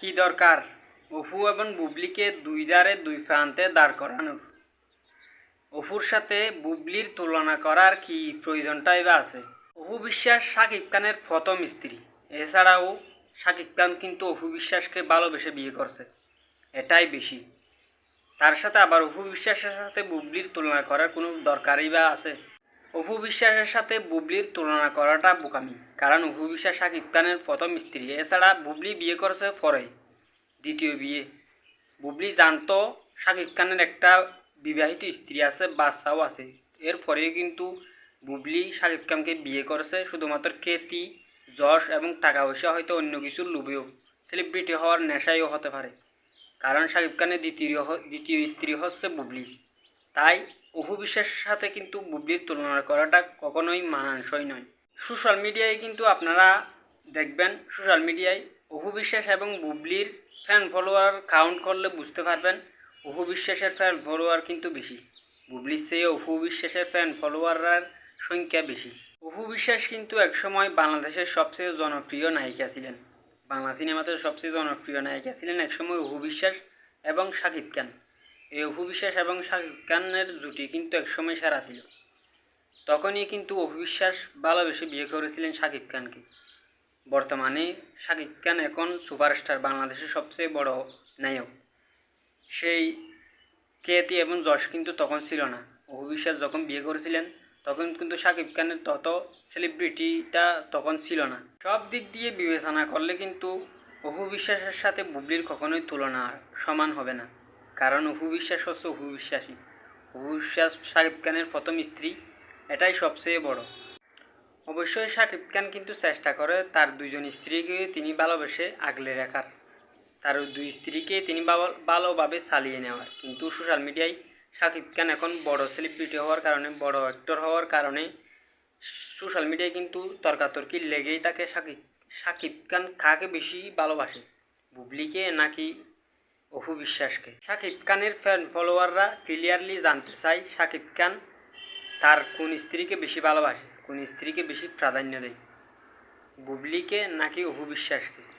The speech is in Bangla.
কি দরকার অফু এবং বুবলিকে দুই ধারে দুই প্রান্তে দাঁড় করানোর অফুর সাথে বুবলির তুলনা করার কি প্রয়োজনটাই বা আছে? অপু বিশ্বাস শাকিব খানের প্রথম স্ত্রী এছাড়াও, শাকিব খান কিন্তু অপু বিশ্বাসকে ভালোবেসে বিয়ে করছে এটাই বেশি। তার সাথে আবার অপু বিশ্বাসের সাথে বুবলির তুলনা করার কোনো দরকারই বা আছে? অপু বিশ্বাসের সাথে বুবলির তুলনা করাটা বোকামি। কারণ অপু বিশ্বাস শাকিব খানের প্রথম স্ত্রী। এছাড়া বুবলি বিয়ে করেছে পরে, দ্বিতীয় বিয়ে। বুবলি জানতো শাকিব খানের একটা বিবাহিত স্ত্রী আছে বাচ্চাও আছে। এর এরপরেও কিন্তু বুবলি শাকিব খানকে বিয়ে করেছে, শুধুমাত্র খ্যাতি যশ এবং টাকা পয়সা হয়তো অন্য কিছুর লোভেও। সেলিব্রিটি হওয়ার নেশাইও হতে পারে। কারণ শাকিব খানের দ্বিতীয় দ্বিতীয় স্ত্রী হচ্ছে বুবলি। তাই অপু বিশ্বাসের সাথে কিন্তু বুবলির তুলনা করাটা কখনোই মানানসই নয়। সোশ্যাল মিডিয়ায় কিন্তু আপনারা দেখবেন, সোশ্যাল মিডিয়ায় অপু বিশ্বাস এবং বুবলির ফ্যান ফলোয়ার কাউন্ট করলে বুঝতে পারবেন অপু বিশ্বাসের ফ্যান ফলোয়ার কিন্তু বেশি। বুবলির চেয়ে অপু বিশ্বাসের ফ্যান ফলোয়ারের সংখ্যা বেশি। অপু বিশ্বাস কিন্তু একসময় বাংলাদেশের সবচেয়ে জনপ্রিয় নায়িকা ছিলেন। বাংলা সিনেমাতে সবচেয়ে জনপ্রিয় নায়িকা ছিলেন একসময় অপু বিশ্বাস এবং শাকিব খান। এই অপু বিশ্বাস এবং শাকিব খানের জুটি কিন্তু একসময় সেরা ছিল। তখনই কিন্তু অপু বিশ্বাস ভালোবেসে বিয়ে করেছিলেন শাকিব খানকে। বর্তমানে শাকিব খান এখন সুপারস্টার, বাংলাদেশের সবচেয়ে বড় নায়ক। সেই খ্যাতি এবং যশ কিন্তু তখন ছিল না। অপু বিশ্বাস যখন বিয়ে করেছিলেন, তখন কিন্তু শাকিব খানের তত সেলিব্রিটিটা তখন ছিল না। সব দিক দিয়ে বিবেচনা করলে কিন্তু অপু বিশ্বাসের সাথে বুবলির কখনোই তুলনা সমান হবে না। কারণ অপু বিশ্বাস হচ্ছে অপু বিশ্বাসী অপু বিশ্বাস শাকিব খানের প্রথম স্ত্রী এটাই সবচেয়ে বড়। অবশ্যই শাকিব খান কিন্তু চেষ্টা করে তার দুইজন স্ত্রীকে তিনি ভালোবেসে আগলে রাখার। তার দুই স্ত্রীকে তিনি ভালো- ভালোভাবে চালিয়ে নেওয়ার। কিন্তু সোশ্যাল মিডিয়ায় শাকিব খান এখন বড় সেলিব্রিটি হওয়ার কারণে, বড় অ্যাক্টর হওয়ার কারণে সোশ্যাল মিডিয়ায় কিন্তু তর্কাতর্কি লেগেই থাকে শাকিব শাকিব খান কাকে বেশি ভালোবাসে? বুবলিকে নাকি অপু বিশ্বাসকে? শাকিব খানের ফ্যান ফলোয়াররা ক্লিয়ারলি জানতে চায় শাকিব খান তার কোন স্ত্রীকে বেশি ভালোবাসে? কোন স্ত্রীকে বেশি প্রাধান্য দেয়? বুবলিকে নাকি অপু বিশ্বাসকে?